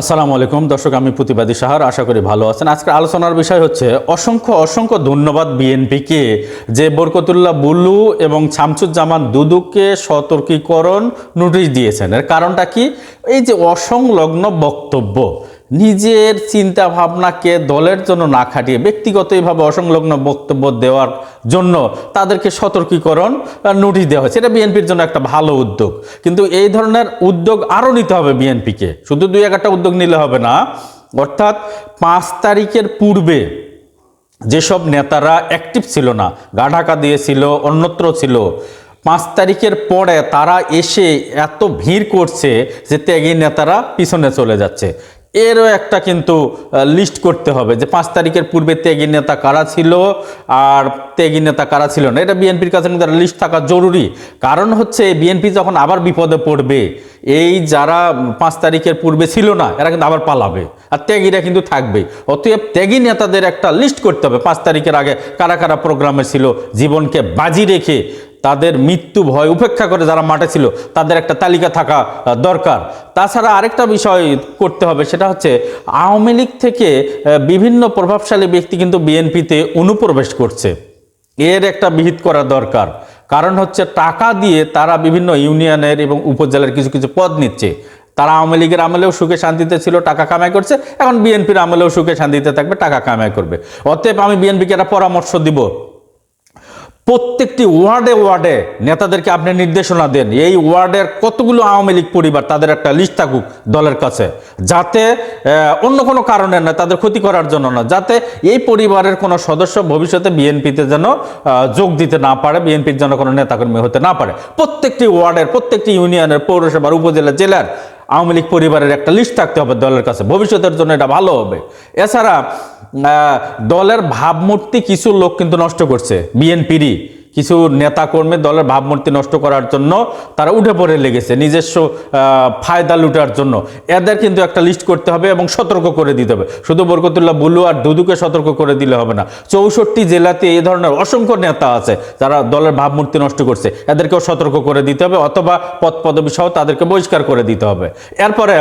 আসসালামু আলাইকুম। দর্শক, আমি প্রতিবাদী সাহার, আশা করি ভালো আছেন। আজকে আলোচনার বিষয় হচ্ছে অসংখ্য অসংখ্য ধন্যবাদ বিএনপিকে যে বরকতুল্লাহ বুলু এবং শামসুজ্জামান দুদুকে সতর্কীকরণ নোটিশ দিয়েছেন। এর কারণটা কি? এই যে অসংলগ্ন বক্তব্য নিজের চিন্তা ভাবনাকে দলের জন্য না খাটিয়ে ব্যক্তিগতভাবে অসংলগ্ন বক্তব্য দেওয়ার জন্য তাদেরকে সতর্কীকরণ নোটিশ দেওয়া হয়েছে। এটা বিএনপির জন্য একটা ভালো উদ্যোগ। কিন্তু এই ধরনের উদ্যোগ আরও নিতে হবে বিএনপিকে। শুধু দুই একটা উদ্যোগ নিলে হবে না, অর্থাৎ পাঁচ তারিখের পূর্বে যেসব নেতারা অ্যাক্টিভ ছিল না, গা ঢাকা দিয়েছিল, অন্যত্র ছিল, পাঁচ তারিখের পরে তারা এসে এত ভিড় করছে যে ত্যাগী নেতারা পিছনে চলে যাচ্ছে। এরও একটা কিন্তু লিস্ট করতে হবে যে পাঁচ তারিখের পূর্বে ত্যাগী নেতা কারা ছিল আর ত্যাগী নেতা কারা ছিল না। এটা বিএনপির কাছে কিন্তু লিস্ট থাকা জরুরি। কারণ হচ্ছে বিএনপি যখন আবার বিপদে পড়বে, এই যারা পাঁচ তারিখের পূর্বে ছিল না, এরা কিন্তু আবার পালাবে। আর ত্যাগীরা কিন্তু থাকবে। অতএব ত্যাগী নেতাদের একটা লিস্ট করতে হবে পাঁচ তারিখের আগে কারা কারা প্রোগ্রামে ছিল, জীবনকে বাজি রেখে তাদের মৃত্যু ভয় উপেক্ষা করে যারা মাঠে ছিল, তাদের একটা তালিকা থাকা দরকার। তাছাড়া আরেকটা বিষয় করতে হবে, সেটা হচ্ছে আওয়ামী লীগ থেকে বিভিন্ন প্রভাবশালী ব্যক্তি কিন্তু বিএনপিতে অনুপ্রবেশ করছে। এর একটা বিহিত করা দরকার। কারণ হচ্ছে টাকা দিয়ে তারা বিভিন্ন ইউনিয়নের এবং উপজেলার কিছু কিছু পদ নিচ্ছে। তারা আওয়ামী লীগের আমলেও সুখে শান্তিতে ছিল, টাকা কামাই করছে। এখন বিএনপির আমলেও সুখে শান্তিতে থাকবে, টাকা কামাই করবে। অতএব আমি বিএনপিকে একটা পরামর্শ দিব। প্রত্যেকটি ওয়ার্ডে ওয়ার্ডে নেতাদেরকে আপনি নির্দেশনা দেন। এই ওয়ার্ডের কতগুলো আওয়ামী লীগ পরিবার তাদের একটা লিস্ট থাকুক দলের কাছে। যাতে অন্য কোনো কারণে না, তাদের ক্ষতি করার জন্য না, যাতে এই পরিবারের কোনো সদস্য ভবিষ্যতে বিএনপিতে যেন যোগ দিতে না পারে, বিএনপির জন্য কোনো নেতাকর্মী হতে না পারে। প্রত্যেকটি ওয়ার্ডের, প্রত্যেকটি ইউনিয়নের, পৌরসভার, উপজেলা, জেলার আওয়ামী লীগ পরিবারের একটা লিস্ট থাকতে হবে দলের কাছে। ভবিষ্যতের জন্য এটা ভালো হবে। এছাড়া দলের ভাবমূর্তি কিছু লোক কিন্তু নষ্ট করছে। বিএনপিরই কিছু নেতাকর্মী দলের ভাবমূর্তি নষ্ট করার জন্য তারা উঠে পড়ে লেগেছে, নিজস্ব ফায়দা লুটার জন্য। এদের কিন্তু একটা লিস্ট করতে হবে এবং সতর্ক করে দিতে হবে। শুধু বরকতুল্লাহ বুলু আর দুদুকে সতর্ক করে দিলে হবে না। চৌষট্টি জেলাতে এই ধরনের অসংখ্য নেতা আছে যারা দলের ভাবমূর্তি নষ্ট করছে। এদেরকেও সতর্ক করে দিতে হবে অথবা পদ পদবি সহ তাদেরকে বহিষ্কার করে দিতে হবে। এরপরে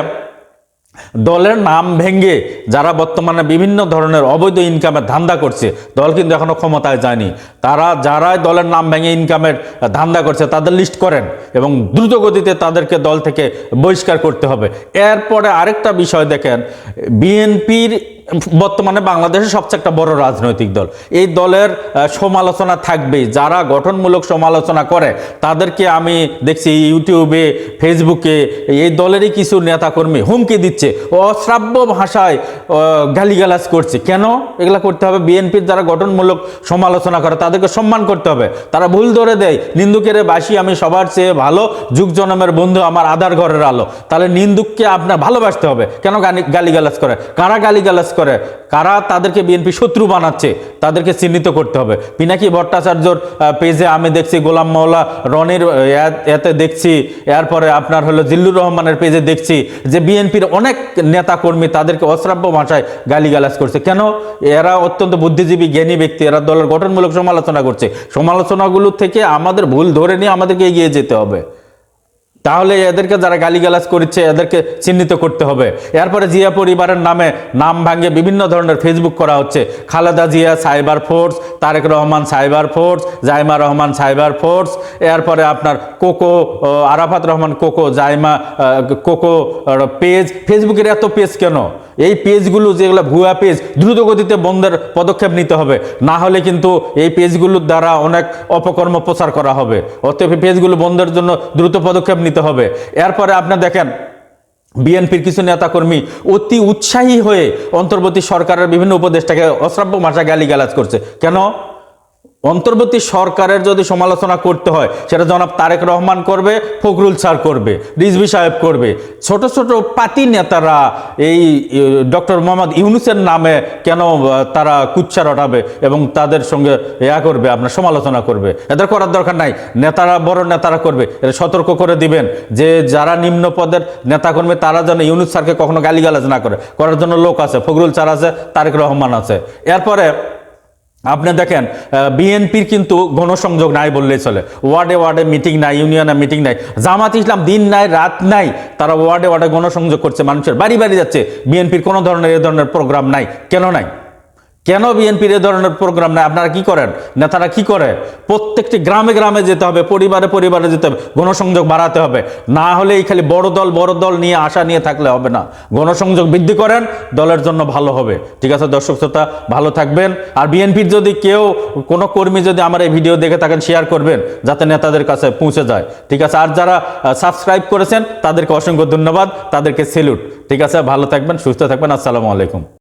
দলের নাম ভেঙ্গে যারা বর্তমানে বিভিন্ন ধরনের অবৈধ ইনকামের ধান্দা করছে, দল কিন্তু এখনও ক্ষমতায় যায়নি। তারা যারাই দলের নাম ভেঙে ইনকামের ধান্দা করছে, তাদের লিস্ট করেন এবং দ্রুত গতিতে তাদেরকে দল থেকে বহিষ্কার করতে হবে। এরপরে আরেকটা বিষয় দেখেন, বিএনপির বর্তমানে বাংলাদেশের সবচেয়ে একটা বড় রাজনৈতিক দল। এই দলের সমালোচনা থাকবেই। যারা গঠনমূলক সমালোচনা করে, তাদেরকে আমি দেখছি ইউটিউবে, ফেসবুকে, এই দলেরই কিছু নেতাকর্মী হুমকি দিচ্ছে। অশ্রাব্য ভাষায় গালিগালাজ করছে। কেন? এগুলা করতে হবে। বিএনপির যারা গঠনমূলক সমালোচনা করে, তাদেরকে সম্মান করতে হবে। তারা ভুল ধরে দেয়। নিন্দুকের বাসি আমি সবার চেয়ে ভালো, যুগ জনমের বন্ধু আমার আধার ঘরের আলো। তাহলে নিন্দুককে আপনার ভালোবাসতে হবে। কেন গালি- গালিগালাজ করে? কারা গালিগালাজ করে। কারা তাদেরকে বিএনপি শত্রু বানাচ্ছে, তাদেরকে চিহ্নিত করতে হবে। পিনাকি ভট্টাচার্যর পেজে আমি দেখছি গোলাম মাওলা, রনির এতে দেখছি, এরপরে আপনার হলো জিল্লুর রহমানের পেজে দেখছি যে বিএনপির অনেক নেতাকর্মী তাদেরকে অশ্রাব্য ভাষায় গালিগালাজ করছে। কেন? এরা অত্যন্ত বুদ্ধিজীবী, জ্ঞানী ব্যক্তি, এরা দলের গঠনমূলক সমালোচনা করছে। সমালোচনাগুলো থেকে আমাদের ভুল ধরে নিয়ে আমাদেরকে এগিয়ে যেতে হবে। তাহলে এদেরকে যারা গালিগালাজ করছে এদেরকে চিহ্নিত করতে হবে। এরপরে জিয়া পরিবারের নামে নাম ভাঙে বিভিন্ন ধরনের ফেসবুক করা হচ্ছে। Khaleda Zia cyber force, Tarique Rahman cyber force, Zaima Rahman cyber force, এরপরে আপনার কোকো আরাফাত রহমান কোকো, জাইমা কোকো পেজ। ফেসবুকের এত পেজ কেন? এই পেজগুলো যেগুলো ভুয়া পেজ, দ্রুত গতিতে বন্ধের পদক্ষেপ নিতে হবে। না হলে কিন্তু এই পেজগুলোর দ্বারা অনেক অপকর্ম প্রচার করা হবে। অতএব পেজগুলো বন্ধের জন্য দ্রুত পদক্ষেপ নিতে হবে। এরপরে আপনি দেখেন, বিএনপির কিছু নেতাকর্মী অতি উৎসাহী হয়ে অন্তর্বর্তী সরকারের বিভিন্ন উপদেষ্টাকে অশ্রাব্য ভাষা গালিগালাজ করছে। কেন? অন্তর্বর্তী সরকারের যদি সমালোচনা করতে হয়, সেটা জনাব তারেক রহমান করবে, ফখরুল স্যার করবে, রিজভি সাহেব করবে। ছোট ছোট পাতি নেতারা এই ডক্টর মোহাম্মদ ইউনুসের নামে কেন তারা কুচ্ছা রটাবে এবং তাদের সঙ্গে ইয়া করবে, আপনার সমালোচনা করবে? এদের করার দরকার নাই। নেতারা, বড় নেতারা করবে। এটা সতর্ক করে দিবেন যে, যারা নিম্ন পদের নেতাকর্মী, তারা যেন ইউনুস স্যারকে কখনো গালিগালাজ না করে। করার জন্য লোক আছে, ফখরুল স্যার আছে, তারেক রহমান আছে। এরপরে আপনি দেখেন বিএনপির কিন্তু গণসংযোগ নাই বললেই চলে। ওয়ার্ডে ওয়ার্ডে মিটিং নাই, ইউনিয়নে মিটিং নাই। জামাত ইসলাম দিন নাই, রাত নাই, তারা ওয়ার্ডে ওয়ার্ডে গণসংযোগ করছে, মানুষের বাড়ি বাড়ি যাচ্ছে। বিএনপির কোনো ধরনের এ ধরনের প্রোগ্রাম নাই, কেন নাই? কেন বিএনপির এ ধরনের প্রোগ্রাম নাই আপনারা কি করেন? নেতারা কি করে? প্রত্যেকটি গ্রামে গ্রামে যেতে হবে, পরিবারে পরিবারে যেতে হবে, গণসংযোগ বাড়াতে হবে। না হলে এই খালি বড় দল বড় দল নিয়ে আশা নিয়ে থাকলে হবে না। গণসংযোগ বৃদ্ধি করেন, দলের জন্য ভালো হবে। ঠিক আছে দর্শক শ্রোতা, ভালো থাকবেন। আর বিএনপির যদি কেউ, কোনো কর্মী যদি আমার এই ভিডিও দেখে থাকেন শেয়ার করবেন, যাতে নেতাদের কাছে পৌঁছে যায়। ঠিক আছে? আর যারা সাবস্ক্রাইব করেছেন, তাদেরকে অসংখ্য ধন্যবাদ। তাদেরকে সেলুট ঠিক আছে? ভালো থাকবেন, সুস্থ থাকবেন। আসসালামু আলাইকুম।